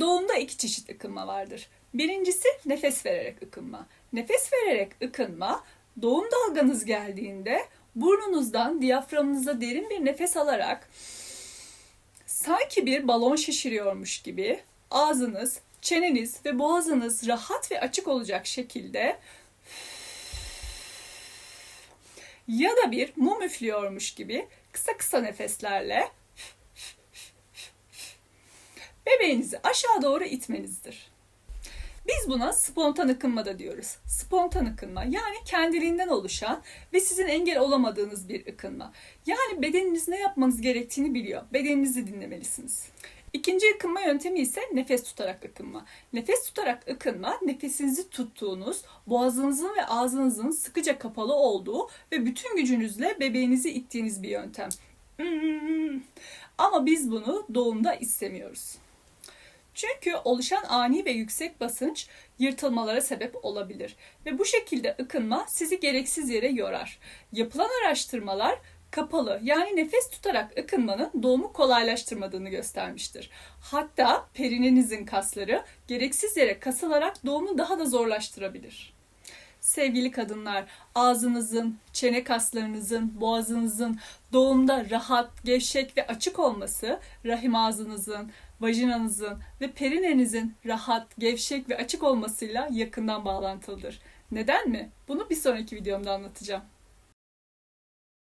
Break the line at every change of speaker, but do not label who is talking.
Doğumda iki çeşit ıkınma vardır. Birincisi nefes vererek ıkınma. Nefes vererek ıkınma, doğum dalganız geldiğinde burnunuzdan diyaframınıza derin bir nefes alarak sanki bir balon şişiriyormuş gibi ağzınız, çeneniz ve boğazınız rahat ve açık olacak şekilde ya da bir mum üflüyormuş gibi kısa kısa nefeslerle bebeğinizi aşağı doğru itmenizdir. Biz buna spontan ıkınma da diyoruz. Spontan ıkınma yani kendiliğinden oluşan ve sizin engel olamadığınız bir ıkınma. Yani bedeniniz ne yapmanız gerektiğini biliyor. Bedeninizi dinlemelisiniz. İkinci ıkınma yöntemi ise nefes tutarak ıkınma. Nefes tutarak ıkınma, nefesinizi tuttuğunuz, boğazınızın ve ağzınızın sıkıca kapalı olduğu ve bütün gücünüzle bebeğinizi ittiğiniz bir yöntem. Hmm. Ama biz bunu doğumda istemiyoruz. Çünkü oluşan ani ve yüksek basınç yırtılmalara sebep olabilir ve bu şekilde ıkınma sizi gereksiz yere yorar. Yapılan araştırmalar kapalı yani nefes tutarak ıkınmanın doğumu kolaylaştırmadığını göstermiştir. Hatta perininizin kasları gereksiz yere kasılarak doğumu daha da zorlaştırabilir. Sevgili kadınlar, ağzınızın, çene kaslarınızın, boğazınızın doğumda rahat, gevşek ve açık olması, rahim ağzınızın, vajinanızın ve perinenizin rahat, gevşek ve açık olmasıyla yakından bağlantılıdır. Neden mi? Bunu bir sonraki videomda anlatacağım.